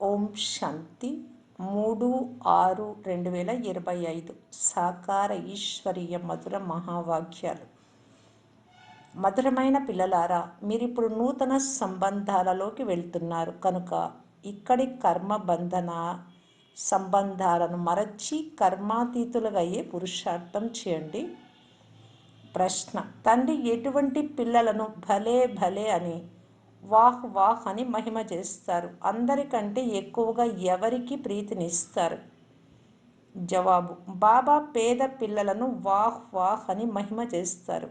ఓం శాంతి. మూడు ఆరు రెండు వేల ఇరవై ఐదు సాకార ఈశ్వరీయ మధుర మహావాక్యాలు. మధురమైన పిల్లలారా మీరిప్పుడు నూతన సంబంధాలలోకి వెళ్తున్నారు. కనుక ఇక్కడి కర్మ బంధన సంబంధాలను మరచి కర్మాతీతులుగా అయ్యే పురుషార్థం చేయండి. ప్రశ్న తండ్రి ఎటువంటి పిల్లలను భలే భలే అని వాహ్ వాహ్ అని మహిమ చేస్తారు. అందరికంటే ఎక్కువగా ఎవరికి ప్రీతినిస్తారు? జవాబు బాబా పేద పిల్లలను వాహ్ వాహ్ అని మహిమ చేస్తారు.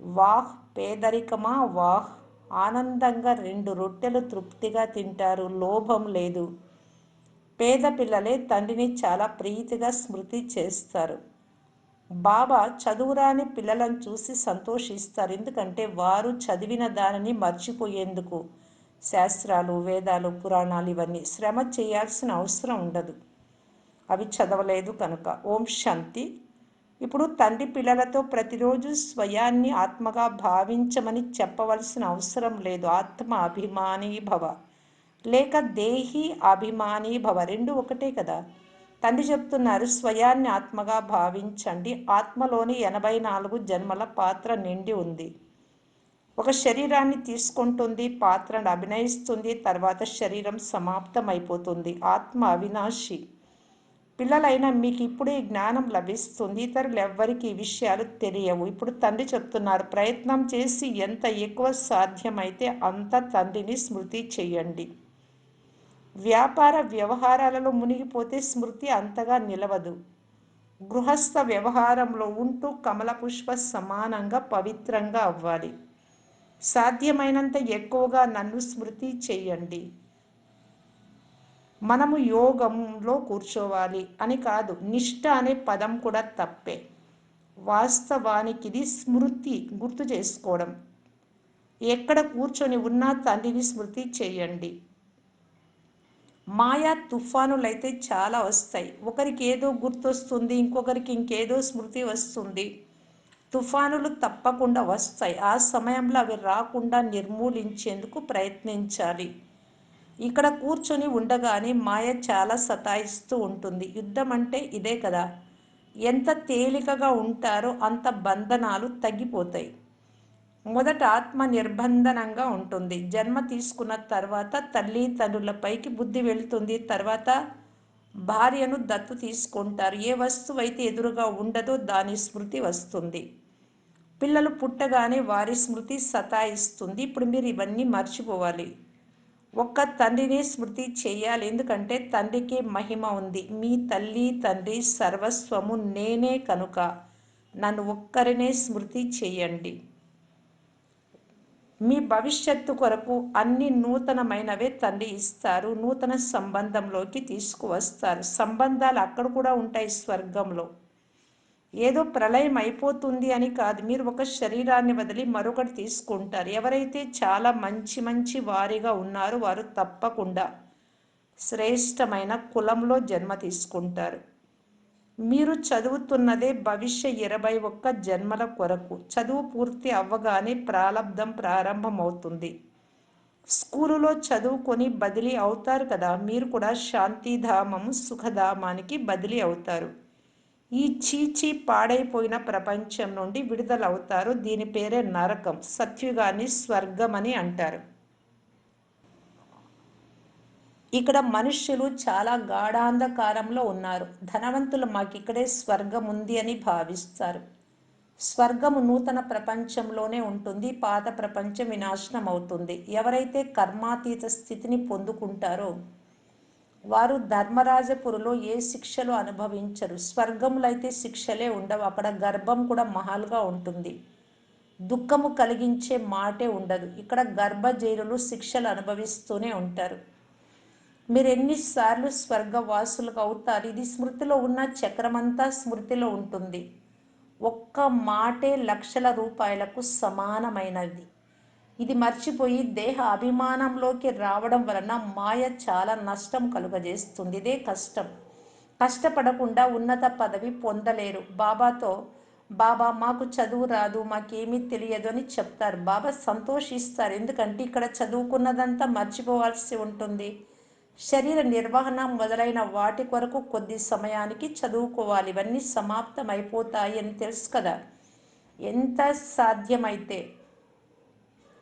వాహ్ పేదరికమా? వాహ్. ఆనందంగా రెండు రొట్టెలు తృప్తిగా తింటారు లోభం లేదు. పేద పిల్లలే తండ్రిని చాలా ప్రీతిగా స్మృతి చేస్తారు. బాబా చదువురాని పిల్లలను చూసి సంతోషిస్తారు. ఎందుకంటే వారు చదివిన దానిని మర్చిపోయేందుకు శాస్త్రాలు వేదాలు పురాణాలు ఇవన్నీ శ్రమ చేయాల్సిన అవసరం ఉండదు. అవి చదవలేదు కనుక. ఓం శాంతి. ఇప్పుడు తండ్రి పిల్లలతో ప్రతిరోజు స్వయాన్ని ఆత్మగా భావించమని చెప్పవలసిన అవసరం లేదు. ఆత్మ అభిమానీ భవ లేక దేహి అభిమాని భవ రెండు ఒకటే కదా. తండ్రి చెప్తున్నారు స్వయాన్ని ఆత్మగా భావించండి. ఆత్మలోని ఎనభై నాలుగు జన్మల పాత్ర నిండి ఉంది. ఒక శరీరాన్ని తీసుకుంటుంది పాత్రను అభినయిస్తుంది తర్వాత శరీరం సమాప్తమైపోతుంది. ఆత్మ అవినాశి. పిల్లలైన మీకు ఇప్పుడే జ్ఞానం లభిస్తుంది. ఇతరులు ఎవ్వరికి ఈ విషయాలు తెలియవు. ఇప్పుడు తండ్రి చెప్తున్నారు ప్రయత్నం చేసి ఎంత ఎక్కువ సాధ్యమైతే అంత తండ్రిని స్మృతి చేయండి. వ్యాపార వ్యవహారాలలో మునిగిపోతే స్మృతి అంతగా నిలవదు. గృహస్థ వ్యవహారంలో ఉంటూ కమల పుష్ప సమానంగా పవిత్రంగా అవ్వాలి. సాధ్యమైనంత ఎక్కువగా నన్ను స్మృతి చెయ్యండి. మనము యోగంలో కూర్చోవాలి అని కాదు నిష్ఠ అనే పదం కూడా తప్పే. వాస్తవానికి ఇది స్మృతి గుర్తు చేసుకోవడం. ఎక్కడ కూర్చొని ఉన్నా తండ్రిని స్మృతి చేయండి మాయా తుఫానులైతే చాలా వస్తాయి. ఒకరికి ఏదో గుర్తొస్తుంది ఇంకొకరికి ఇంకేదో స్మృతి వస్తుంది. తుఫానులు తప్పకుండా వస్తాయి. ఆ సమయంలో అవి రాకుండా నిర్మూలించేందుకు ప్రయత్నించాలి. ఇక్కడ కూర్చొని ఉండగానే మాయ చాలా సతాయిస్తూ ఉంటుంది. యుద్ధం అంటే ఇదే కదా. ఎంత తేలికగా ఉంటారో అంత బంధనాలు తగ్గిపోతాయి. మొదట ఆత్మ నిర్బంధనంగా ఉంటుంది. జన్మ తీసుకున్న తర్వాత తల్లి తండ్రులపైకి బుద్ధి వెళుతుంది. తర్వాత భార్యను దత్తు తీసుకుంటారు. ఏ వస్తువు అయితే ఎదురుగా ఉండదో దాని స్మృతి వస్తుంది. పిల్లలు పుట్టగానే వారి స్మృతి సతాయిస్తుంది. ఇప్పుడు మీరు ఇవన్నీ మర్చిపోవాలి. ఒక్క తండ్రిని స్మృతి చేయాలి. ఎందుకంటే తండ్రికి మహిమ ఉంది. మీ తల్లి తండ్రి సర్వస్వము నేనే కనుక నన్ను ఒక్కరినే స్మృతి చేయండి. మీ భవిష్యత్తు కొరకు అన్ని నూతనమైనవే తండ్రి ఇస్తారు. నూతన సంబంధంలోకి తీసుకువస్తారు. సంబంధాలు అక్కడ కూడా ఉంటాయి స్వర్గంలో. ఏదో ప్రళయం అయిపోతుంది అని కాదు. మీరు ఒక శరీరాన్ని వదిలి మరొకటి తీసుకుంటారు. ఎవరైతే చాలా మంచి మంచి వారిగా ఉన్నారో వారు తప్పకుండా శ్రేష్టమైన కులంలో జన్మ తీసుకుంటారు. మీరు చదువుతున్నదే భవిష్య ఇరవై ఒక్క జన్మల కొరకు. చదువు పూర్తి అవ్వగానే ప్రారంధం ప్రారంభమవుతుంది. స్కూలులో చదువుకొని బదిలీ అవుతారు కదా మీరు కూడా శాంతిధామము సుఖధామానికి బదిలీ అవుతారు. ఈ చీచి పాడైపోయిన ప్రపంచం నుండి విడుదలవుతారు. దీని పేరే నరకం. సత్యుగాన్ని స్వర్గం అని అంటారు. ఇక్కడ మనుష్యులు చాలా గాఢాంధకారంలో ఉన్నారు. ధనవంతులు మాకు ఇక్కడే స్వర్గం ఉంది అని భావిస్తారు. స్వర్గము నూతన ప్రపంచంలోనే ఉంటుంది. పాత ప్రపంచం వినాశనం అవుతుంది ఎవరైతే కర్మాతీత స్థితిని పొందుకుంటారో వారు ధర్మరాజపురులో ఏ శిక్షలు అనుభవించరు. స్వర్గములు అయితే శిక్షలే ఉండవు. అక్కడ గర్భం కూడా మహాల్గా ఉంటుంది. దుఃఖము కలిగించే మాటే ఉండదు. ఇక్కడ గర్భ జైలులు శిక్షలు అనుభవిస్తూనే ఉంటారు. మీరు ఎన్నిసార్లు స్వర్గవాసులకు అవుతారు? ఇది స్మృతిలో ఉన్న చక్రమంతా స్మృతిలో ఉంటుంది. ఒక్క మాటే లక్షల రూపాయలకు సమానమైనది. ఇది మర్చిపోయి దేహ అభిమానంలోకి రావడం వలన మాయ చాలా నష్టం కలుగజేస్తుంది. ఇదే కష్టం. కష్టపడకుండా ఉన్నత పదవి పొందలేరు. బాబాతో బాబా మాకు చదువు రాదు మాకేమీ తెలియదు అని చెప్తారు. బాబా సంతోషిస్తారు. ఎందుకంటే ఇక్కడ చదువుకున్నదంతా మర్చిపోవాల్సి ఉంటుంది. శరీర నిర్వహణ మొదలైన వాటి కొరకు కొద్ది సమయానికి చదువుకోవాలి. ఇవన్నీ సమాప్తం అని తెలుసు కదా. ఎంత సాధ్యమైతే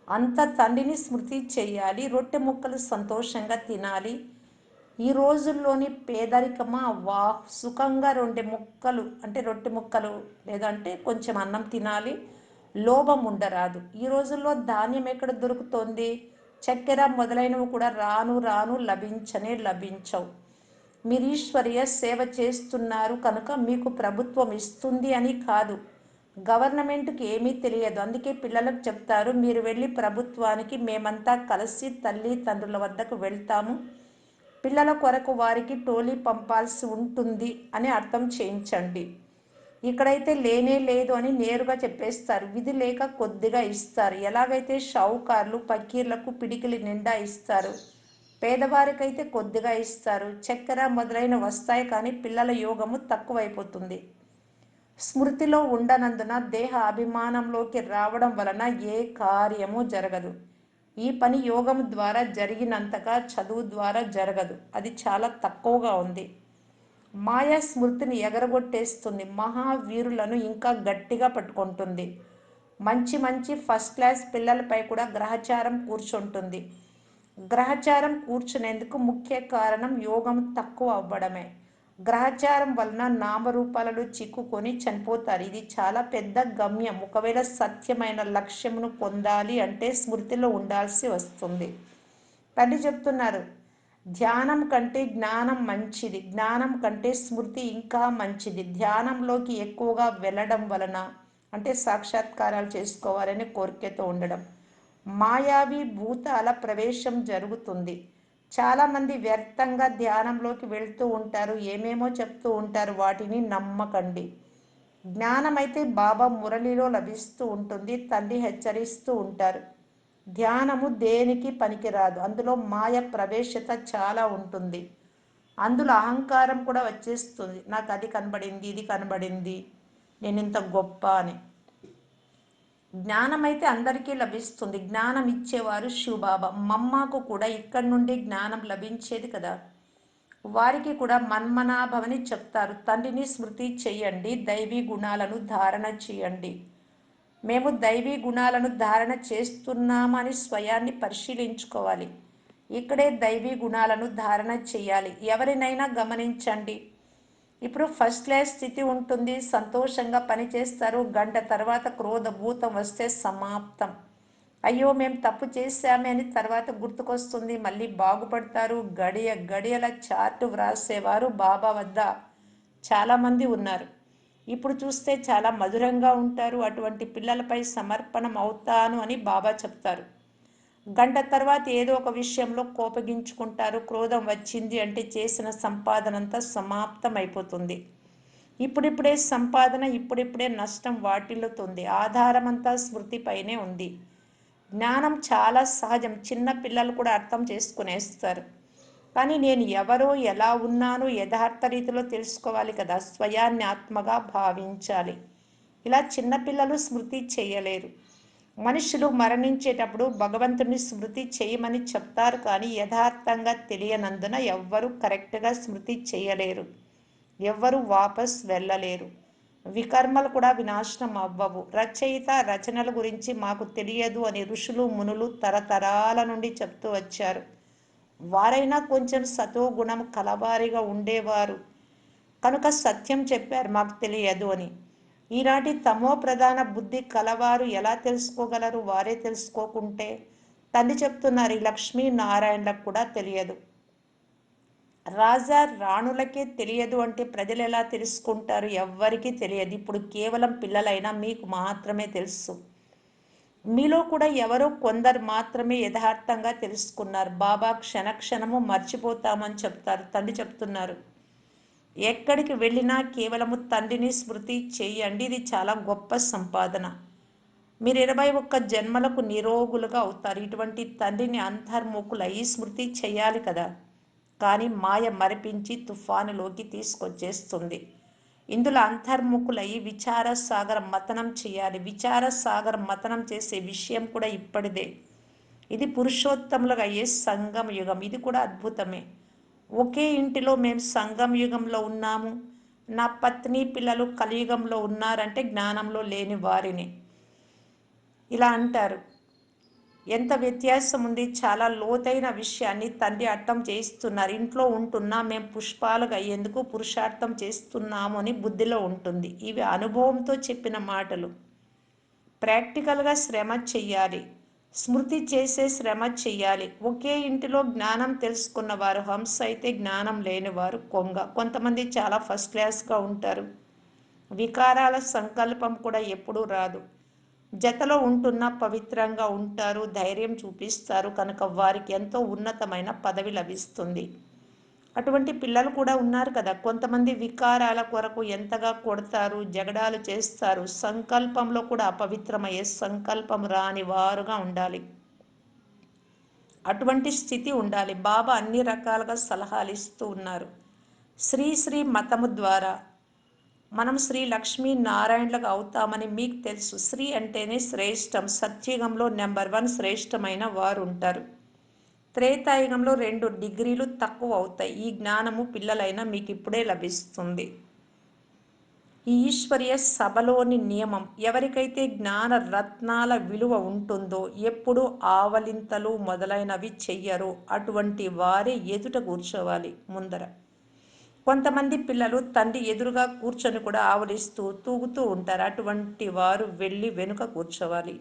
అంత తండ్రిని స్మృతి చేయాలి రొట్టె ముక్కలు సంతోషంగా తినాలి. ఈ రోజుల్లోని పేదరికమా? వా సుఖంగా రెండు ముక్కలు అంటే రొట్టె ముక్కలు లేదంటే కొంచెం అన్నం తినాలి. లోభం ఉండరాదు. ఈ రోజుల్లో ధాన్యం ఎక్కడ దొరుకుతోంది? చక్కెర మొదలైనవి కూడా రాను రాను లభించనే లభించవు. మీరు ఈశ్వరీయ సేవ చేస్తున్నారు కనుక మీకు ప్రభుత్వం ఇస్తుంది అని కాదు. గవర్నమెంట్కి ఏమీ తెలియదు. అందుకే పిల్లలకు చెప్తారు మీరు వెళ్ళి ప్రభుత్వానికి మేమంతా కలిసి తల్లి తండ్రుల వద్దకు వెళ్తాము. పిల్లల కొరకు వారికి టోలీ పంపాల్సి ఉంటుంది అని అర్థం చేయించండి. ఇక్కడైతే లేనే లేదు అని నేరుగా చెప్పేస్తారు. విధి లేక కొద్దిగా ఇస్తారు. ఎలాగైతే షావుకార్లు పకీర్లకు పిడికిలి నిండా ఇస్తారు. పేదవారికైతే కొద్దిగా ఇస్తారు. చక్కెర మొదలైన వస్తాయి కానీ పిల్లల యోగము తక్కువైపోతుంది. స్మృతిలో ఉండనందున దేహ అభిమానంలోకి రావడం వలన ఏ కార్యము జరగదు. ఈ పని యోగం ద్వారా జరిగినంతగా చదువు ద్వారా జరగదు. అది చాలా తక్కువగా ఉంది. మాయా స్మృతిని ఎగరగొట్టేస్తుంది. మహావీరులను ఇంకా గట్టిగా పట్టుకుంటుంది. మంచి మంచి ఫస్ట్ క్లాస్ పిల్లలపై కూడా గ్రహచారం కూర్చుంటుంది. గ్రహచారం కూర్చునేందుకు ముఖ్య కారణం యోగం తక్కువ అవ్వడమే. గ్రహచారం వలన నామరూపాలలో చిక్కుకొని చనిపోతారు. ఇది చాలా పెద్ద గమ్యం. ఒకవేళ సత్యమైన లక్ష్యమును పొందాలి అంటే స్మృతిలో ఉండాల్సి వస్తుంది. తండ్రి చెప్తున్నారు ధ్యానం కంటే జ్ఞానం మంచిది. జ్ఞానం కంటే స్మృతి ఇంకా మంచిది. ధ్యానంలోకి ఎక్కువగా వెళ్ళడం వలన అంటే సాక్షాత్కారాలు చేసుకోవాలని కోరికతో ఉండడం. మాయావి భూతాల ప్రవేశం జరుగుతుంది. చాలామంది వ్యర్థంగా ధ్యానంలోకి వెళ్తూ ఉంటారు. ఏమేమో చెప్తూ ఉంటారు. వాటిని నమ్మకండి. జ్ఞానమైతే బాబా మురళిలో లభిస్తూ ఉంటుంది. తండ్రి హెచ్చరిస్తూ ఉంటారు. ధ్యానము దేనికి పనికిరాదు. అందులో మాయ ప్రవేశత చాలా ఉంటుంది. అందులో అహంకారం కూడా వచ్చేస్తుంది. నాకు అది కనబడింది ఇది కనబడింది నేను ఇంత గొప్ప అని. జ్ఞానం అయితే అందరికీ లభిస్తుంది. జ్ఞానం ఇచ్చేవారు శివబాబా. మమ్మకు కూడా ఇక్కడి నుండి జ్ఞానం లభించేది కదా. వారికి కూడా మన్మనాభవని చెప్తారు. తండ్రిని స్మృతి చేయండి దైవీ గుణాలను ధారణ చేయండి. మేము దైవీ గుణాలను ధారణ చేస్తున్నామని స్వయాన్ని పరిశీలించుకోవాలి. ఇక్కడే దైవీ గుణాలను ధారణ చేయాలి. ఎవరినైనా గమనించండి. ఇప్పుడు ఫస్ట్ క్లాస్ స్థితి ఉంటుంది. సంతోషంగా పనిచేస్తారు గంట తర్వాత క్రోధ భూతం వస్తే సమాప్తం. అయ్యో మేము తప్పు చేశామే అని తర్వాత గుర్తుకొస్తుంది. మళ్ళీ బాగుపడతారు. గడియ గడియల చార్టు వ్రాసేవారు బాబా వద్ద చాలామంది ఉన్నారు. ఇప్పుడు చూస్తే చాలా మధురంగా ఉంటారు అటువంటి పిల్లలపై సమర్పణం అవుతాను అని బాబా చెప్తారు. గంట తర్వాత ఏదో ఒక విషయంలో కోపగించుకుంటారు క్రోధం వచ్చింది అంటే చేసిన సంపాదన అంతా సమాప్తం అయిపోతుంది ఇప్పుడిప్పుడే సంపాదన ఇప్పుడిప్పుడే నష్టం వాటిల్లుతుంది. ఆధారమంతా స్మృతిపైనే ఉంది. జ్ఞానం చాలా సహజం. చిన్న పిల్లలు కూడా అర్థం చేసుకునేస్తారు. కానీ నేను ఎవరో ఎలా ఉన్నానో యథార్థ రీతిలో తెలుసుకోవాలి కదా. స్వయాన్ని ఆత్మగా భావించాలి. ఇలా చిన్నపిల్లలు స్మృతి చేయలేరు. మనుషులు మరణించేటప్పుడు భగవంతుని స్మృతి చేయమని చెప్తారు కానీ యథార్థంగా తెలియనందున ఎవ్వరూ కరెక్ట్గా స్మృతి చేయలేరు. ఎవ్వరూ వాపస్ వెళ్ళలేరు. వికర్మలు కూడా వినాశనం అవ్వవు. రచయిత రచనల గురించి మాకు తెలియదు అని ఋషులు మునులు తరతరాల నుండి చెప్తూ వచ్చారు. వారైనా కొంచెం సతో గుణం కలవారిగా ఉండేవారు. కనుక సత్యం చెప్పారు మాకు తెలియదు అని. ఈనాటి తమో ప్రధాన బుద్ధి కలవారు ఎలా తెలుసుకోగలరు? వారే తెలుసుకోకుంటే తల్లి చెప్తున్నారు ఈ లక్ష్మీ నారాయణలకు కూడా తెలియదు. రాజా రాణులకే తెలియదు అంటే ప్రజలు ఎలా తెలుసుకుంటారు? ఎవ్వరికీ తెలియదు. ఇప్పుడు కేవలం పిల్లలైనా మీకు మాత్రమే తెలుసు. మీలో కూడా ఎవరో కొందరు మాత్రమే యథార్థంగా తెలుసుకున్నారు. బాబా క్షణక్షణము మర్చిపోతామని చెప్తారు తండ్రి చెప్తున్నారు. ఎక్కడికి వెళ్ళినా కేవలము తండ్రిని స్మృతి చేయండి. ఇది చాలా గొప్ప సంపాదన. మీరు ఇరవై ఒక్క జన్మలకు నిరోగులుగా అవుతారు. ఇటువంటి తండ్రిని అంతర్ముఖులై స్మృతి చేయాలి కదా. కానీ మాయ మరిపించి తుఫానులోకి తీసుకొచ్చేస్తుంది. ఇందులో అంతర్ముఖులై విచార సాగర మతనం చేయాలి. విచార సాగర మతనం చేసే విషయం కూడా ఇప్పటిదే. ఇది పురుషోత్తములుగా అయ్యే సంగమ యుగం? ఇది కూడా అద్భుతమే. ఒకే ఇంటిలో మేము సంగం యుగంలో ఉన్నాము. నా పత్ని పిల్లలు కలియుగంలో ఉన్నారంటే జ్ఞానంలో లేని వారిని. ఇలా అంటారు. ఎంత వ్యత్యాసం ఉంది చాలా లోతైన విషయాన్ని తండ్రి అర్థం చేయిస్తున్నారు. ఇంట్లో ఉంటున్నా మేము పుష్పాలుగా అయ్యేందుకు పురుషార్థం చేస్తున్నాము అని బుద్ధిలో ఉంటుంది. ఇవి అనుభవంతో చెప్పిన మాటలు. ప్రాక్టికల్గా శ్రమ చెయ్యాలి. స్మృతి చేసే శ్రమ చెయ్యాలి. ఒకే ఇంటిలో జ్ఞానం తెలుసుకున్న వారు హంస అయితే జ్ఞానం లేనివారు కొంగ. కొంతమంది చాలా ఫస్ట్ క్లాస్గా ఉంటారు. వికారాల సంకల్పం కూడా ఎప్పుడూ రాదు. జతలో ఉంటున్న పవిత్రంగా ఉంటారు ధైర్యం చూపిస్తారు కనుక వారికి ఎంతో ఉన్నతమైన పదవి లభిస్తుంది. అటువంటి పిల్లలు కూడా ఉన్నారు కదా. కొంతమంది వికారాల కొరకు ఎంతగా కొడతారు జగడాలు చేస్తారు. సంకల్పంలో కూడా అపవిత్రమయ్యే సంకల్పం రాని వారుగా ఉండాలి. అటువంటి స్థితి ఉండాలి. బాబా అన్ని రకాలుగా సలహాలు ఇస్తూ ఉన్నారు. శ్రీ శ్రీ మతము ద్వారా మనం శ్రీ లక్ష్మీ నారాయణలకు అవుతామని మీకు తెలుసు. శ్రీ అంటేనే శ్రేష్టం. సత్యుగంలో నెంబర్ వన్ శ్రేష్టమైన వారు ఉంటారు త్రేతాయుగంలో రెండు డిగ్రీలు తక్కువ అవుతాయి. ఈ జ్ఞానము పిల్లలైనా మీకు ఇప్పుడే లభిస్తుంది. ఈ ఈశ్వర్య సభలోని నియమం ఎవరికైతే జ్ఞాన రత్నాల విలువ ఉంటుందో ఎప్పుడు ఆవలింతలు మొదలైనవి చెయ్యరు. అటువంటి వారే ఎదుట కూర్చోవాలి. ముందర కొంతమంది పిల్లలు తండ్రి ఎదురుగా కూర్చొని కూడా ఆవలిస్తూ తూగుతూ ఉంటారు. అటువంటి వారు వెళ్ళి వెనుక కూర్చోవాలి.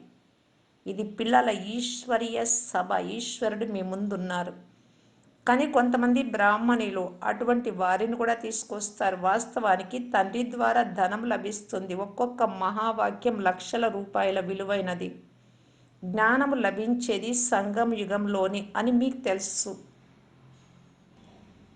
ఇది పిల్లల ఈశ్వరీయ సభ. ఈశ్వరుడు మీ ముందున్నారు. కానీ కొంతమంది బ్రాహ్మణులు అటువంటి వారిని కూడా తీసుకొస్తారు. వాస్తవానికి తండ్రి ద్వారా ధనం లభిస్తుంది. ఒక్కొక్క మహావాక్యం లక్షల రూపాయల విలువైనది. జ్ఞానము లభించేది సంగం యుగంలోని అని మీకు తెలుసు.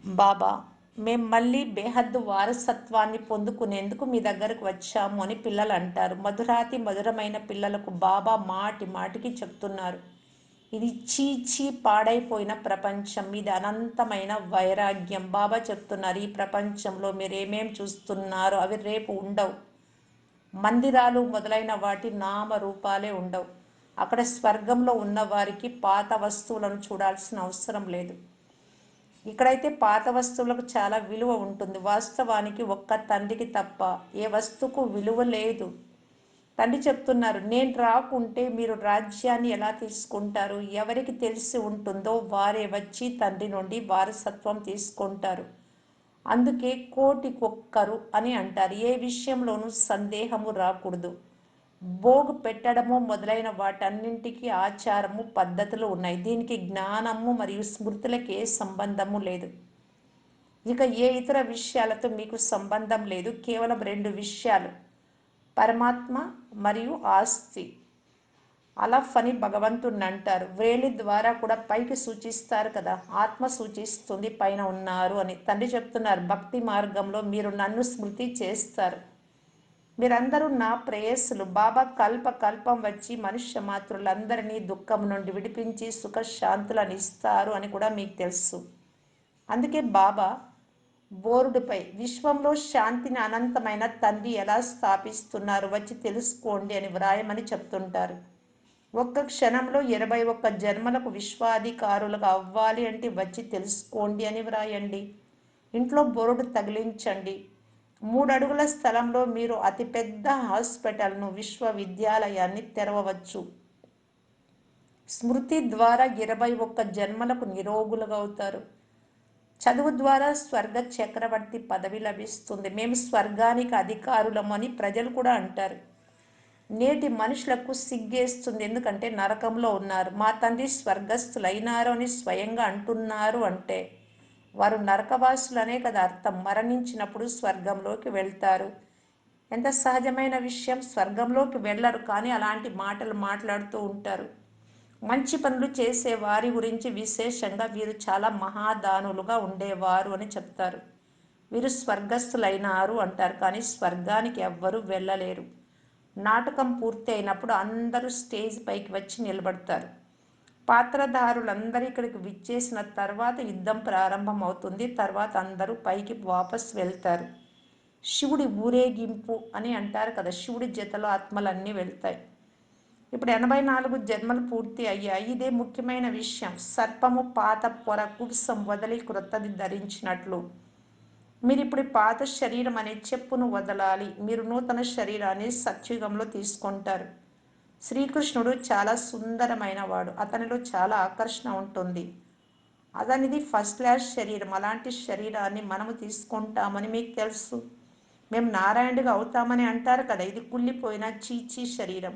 బాబా మేము మళ్ళీ బేహద్దు వారసత్వాన్ని పొందుకునేందుకు మీ దగ్గరకు వచ్చాము అని పిల్లలు అంటారు మధురాతి మధురమైన పిల్లలకు బాబా మాటి మాటికి చెప్తున్నారు. ఇది చీచీ పాడైపోయిన ప్రపంచం. ఇది అనంతమైన వైరాగ్యం. బాబా చెప్తున్నారు ఈ ప్రపంచంలో మీరు ఏమేం చూస్తున్నారో అవి రేపు ఉండవు. మందిరాలు మొదలైన వాటి నామ రూపాలే ఉండవు. అక్కడ స్వర్గంలో ఉన్న వారికి పాత వస్తువులను చూడాల్సిన అవసరం లేదు. ఇక్కడైతే పాత వస్తువులకు చాలా విలువ ఉంటుంది. వాస్తవానికి ఒక్క తండ్రికి తప్ప ఏ వస్తువుకు విలువ లేదు. తండ్రి చెప్తున్నారు నేను రాకుంటే మీరు రాజ్యాన్ని ఎలా తీసుకుంటారు? ఎవరికి తెలిసి ఉంటుందో వారే వచ్చి తండ్రి నుండి వారసత్వం తీసుకుంటారు. అందుకే కోటికొక్కరు అని అంటారు. ఏ విషయంలోనూ సందేహము రాకూడదు. భోగు పెట్టడము మొదలైన వాటన్నింటికి ఆచారము పద్ధతులు ఉన్నాయి. దీనికి జ్ఞానము మరియు స్మృతులకు ఏ సంబంధము లేదు. ఇక ఏ ఇతర విషయాలతో మీకు సంబంధం లేదు? కేవలం రెండు విషయాలు. పరమాత్మ మరియు ఆస్తి. అలఫ్ అని భగవంతుణ్ణి అంటారు. వేలి ద్వారా కూడా పైకి సూచిస్తారు కదా. ఆత్మ సూచిస్తుంది పైన ఉన్నారు అని. తండ్రి చెప్తున్నారు భక్తి మార్గంలో మీరు నన్ను స్మృతి చేస్తారు. మీరందరూ నా ప్రేయస్సులు. బాబా కల్ప కల్పం వచ్చి మనుష్య మాతృలందరినీ దుఃఖం నుండి విడిపించి సుఖశాంతులను ఇస్తారు అని కూడా మీకు తెలుసు. అందుకే బాబా బోర్డుపై విశ్వంలో శాంతిని అనంతమైన తండ్రి ఎలా స్థాపిస్తున్నారు వచ్చి తెలుసుకోండి అని వ్రాయమని చెప్తుంటారు. ఒక్క క్షణంలో ఇరవై ఒక్క జన్మలకు విశ్వాధికారులుగా అవ్వాలి అంటే వచ్చి తెలుసుకోండి అని వ్రాయండి. ఇంట్లో బోర్డు తగిలించండి. మూడు అడుగుల స్థలంలో మీరు అతిపెద్ద హాస్పిటల్ను విశ్వవిద్యాలయాన్ని తెరవవచ్చు. స్మృతి ద్వారా ఇరవై ఒక్క జన్మలకు నిరోగులుగా అవుతారు. చదువు ద్వారా స్వర్గ చక్రవర్తి పదవి లభిస్తుంది. మేము స్వర్గానికి అధికారులమని ప్రజలు కూడా అంటారు. నేటి మనుషులకు సిగ్గేస్తుంది. ఎందుకంటే నరకంలో ఉన్నారు. మా తండ్రి స్వర్గస్థులైనారు అని స్వయంగా అంటున్నారు అంటే వారు నరకవాసులనే కదా అర్థం. మరణించినప్పుడు స్వర్గంలోకి వెళ్తారు. ఎంత సహజమైన విషయం. స్వర్గంలోకి వెళ్ళరు కానీ అలాంటి మాటలు మాట్లాడుతూ ఉంటారు. మంచి పనులు చేసే వారి గురించి విశేషంగా వీరు చాలా మహాదానులుగా ఉండేవారు అని చెప్తారు. వీరు స్వర్గస్థులైనారు అంటారు కానీ స్వర్గానికి ఎవ్వరూ వెళ్ళలేరు. నాటకం పూర్తి అయినప్పుడు అందరూ స్టేజ్ పైకి వచ్చి నిలబడతారు. పాత్రధారులందరూ ఇక్కడికి విచ్చేసిన తర్వాత యుద్ధం ప్రారంభం అవుతుంది తర్వాత అందరూ పైకి వాపస్ వెళ్తారు. శివుడి ఊరేగింపు అని అంటారు కదా శివుడి జతలో ఆత్మలన్నీ వెళ్తాయి. ఇప్పుడు ఎనభై నాలుగు జన్మలు పూర్తి అయ్యాయి. ఇదే ముఖ్యమైన విషయం. సర్పము పాత పొర కుప్సం వదిలి క్రొత్తది ధరించినట్లు. మీరు ఇప్పుడు పాత శరీరం అనే చెప్పును వదలాలి. మీరు నూతన శరీరాన్ని సత్యుగంలో తీసుకుంటారు. శ్రీకృష్ణుడు చాలా సుందరమైన వాడు అతనిలో చాలా ఆకర్షణ ఉంటుంది. అతనిది ఫస్ట్ క్లాస్ శరీరం. అలాంటి శరీరాన్ని మనము తీసుకుంటామని మీకు తెలుసు. మేము నారాయణుడిగా అవుతామని అంటారు కదా. ఇది కుళ్ళిపోయిన చీచీ శరీరం.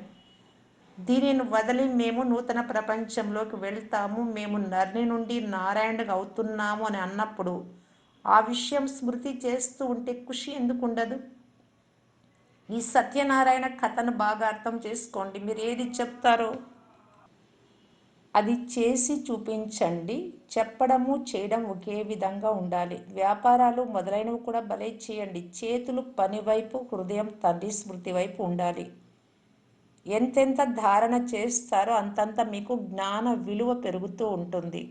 దీనిని వదిలి మేము నూతన ప్రపంచంలోకి వెళ్తాము. మేము నర్ని నుండి నారాయణుడిగా అవుతున్నాము అని అన్నప్పుడు ఆ విషయం స్మృతి చేస్తూ ఉంటే ఖుషి ఎందుకు ఉండదు? ఈ సత్యనారాయణ కథను బాగా అర్థం చేసుకోండి. మీరు ఏది చెప్తారో అది చేసి చూపించండి. చెప్పడము చేయడం ఒకే విధంగా ఉండాలి. వ్యాపారాలు మొదలైనవి కూడా భలే చేయండి. చేతులు పనివైపు హృదయం తండ్రి స్మృతి వైపు ఉండాలి. ఎంతెంత ధారణ చేస్తారో అంతంత మీకు జ్ఞాన విలువ పెరుగుతూ ఉంటుంది.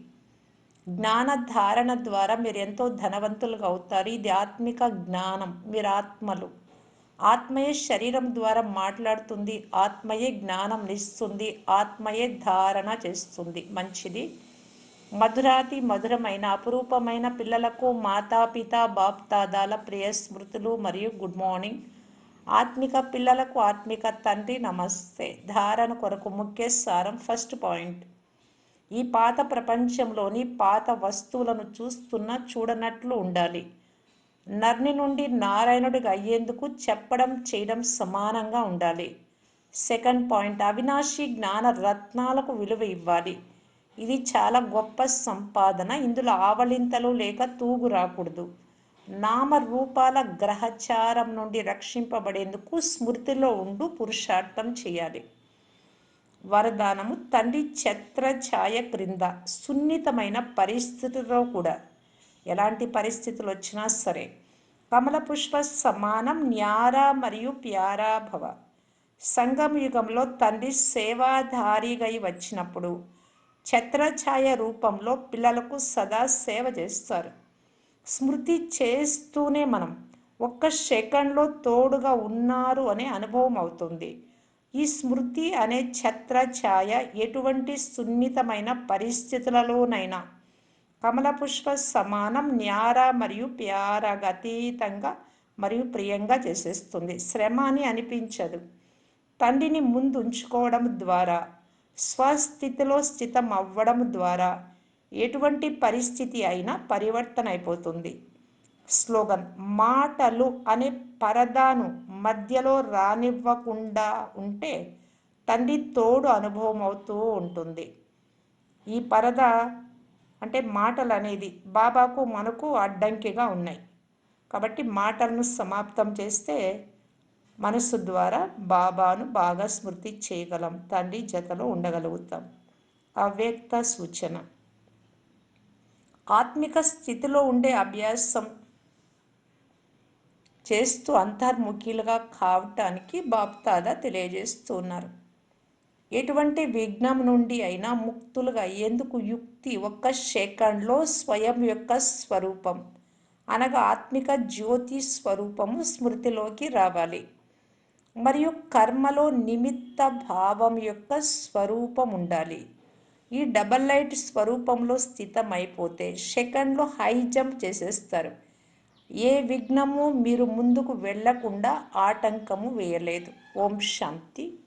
జ్ఞాన ధారణ ద్వారా మీరు ఎంతో ధనవంతులుగా అవుతారు. ఇది ఆత్మిక జ్ఞానం. మీరు ఆత్మలు. ఆత్మయే శరీరం ద్వారా మాట్లాడుతుంది ఆత్మయే జ్ఞానం ఇస్తుంది ఆత్మయే ధారణ చేస్తుంది. మంచిది. మధురాతి మధురమైన అపురూపమైన పిల్లలకు మాతాపిత బాప్తాదాల ప్రియ స్మృతులు మరియు గుడ్ మార్నింగ్. ఆత్మిక పిల్లలకు ఆత్మిక తండ్రి నమస్తే. ధారణ కొరకు ముఖ్య సారం ఫస్ట్ పాయింట్. ఈ పాత ప్రపంచంలోని పాత వస్తువులను చూస్తున్న చూడనట్లు ఉండాలి. నర్ని నుండి నారాయణుడిగా అయ్యేందుకు చెప్పడం చేయడం సమానంగా ఉండాలి. సెకండ్ పాయింట్ అవినాశి జ్ఞాన రత్నాలకు విలువ ఇవ్వాలి. ఇది చాలా గొప్ప సంపాదన. ఇందులో ఆవలింతలు లేక తూగు రాకూడదు. నామ రూపాల గ్రహచారం నుండి రక్షింపబడేందుకు స్మృతిలో ఉండు పురుషార్థం చేయాలి. వరదానము తండ్రి ఛత్ర ఛాయ క్రింద సున్నితమైన పరిస్థితిలో కూడా ఎలాంటి పరిస్థితులు వచ్చినా సరే కమల పుష్ప సమానం న్యారా మరియు ప్యారా భవ. సంగం యుగంలో తండ్రి సేవాధారిగై వచ్చినప్పుడు ఛత్రఛాయ రూపంలో పిల్లలకు సదా సేవ చేస్తారు. స్మృతి చేస్తూనే మనం ఒక్క సెకండ్లో తోడుగా ఉన్నారు అనే అనుభవం అవుతుంది. ఈ స్మృతి అనే ఛత్ర ఛాయ ఎటువంటి సున్నితమైన పరిస్థితులలోనైనా కమల పుష్ప సమానం న్యార మరియు ప్యారాగా అతీతంగా మరియు ప్రియంగా చేసేస్తుంది. శ్రమ అని అనిపించదు. తండ్రిని ముందు ఉంచుకోవడం ద్వారా స్వస్థితిలో స్థితం అవ్వడం ద్వారా ఎటువంటి పరిస్థితి అయినా పరివర్తన అయిపోతుంది స్లోగన్ మాటలు అనే పరదాను మధ్యలో రానివ్వకుండా ఉంటే తండ్రి తోడు అనుభవం అవుతూ ఉంటుంది. ఈ పరద అంటే మాటలు అనేది బాబాకు మనకు అడ్డంకిగా ఉన్నాయి. కాబట్టి మాటలను సమాప్తం చేస్తే మనస్సు ద్వారా బాబాను బాగా స్మృతి చేయగలం. తండ్రి జతలో ఉండగలుగుతాం. అవ్యక్త సూచన. ఆత్మిక స్థితిలో ఉండే అభ్యాసం చేస్తూ అంతర్ముఖీలుగా కావటానికి బాప్తాదా తెలియజేస్తున్నారు ఎటువంటి విఘ్నం నుండి అయినా ముక్తులుగా అయ్యేందుకు యుక్తి ఒక్క సెకండ్లో స్వయం యొక్క స్వరూపం. అనగా ఆత్మిక జ్యోతి స్వరూపము స్మృతిలోకి రావాలి. మరియు కర్మలో నిమిత్త భావం యొక్క స్వరూపం ఉండాలి. ఈ డబల్ లైట్ స్వరూపంలో స్థితమైపోతే సెకండ్లో హై జంప్ చేసేస్తారు. ఏ విఘ్నము మీరు ముందుకు వెళ్ళకుండా ఆటంకము వేయలేదు. ఓం శాంతి.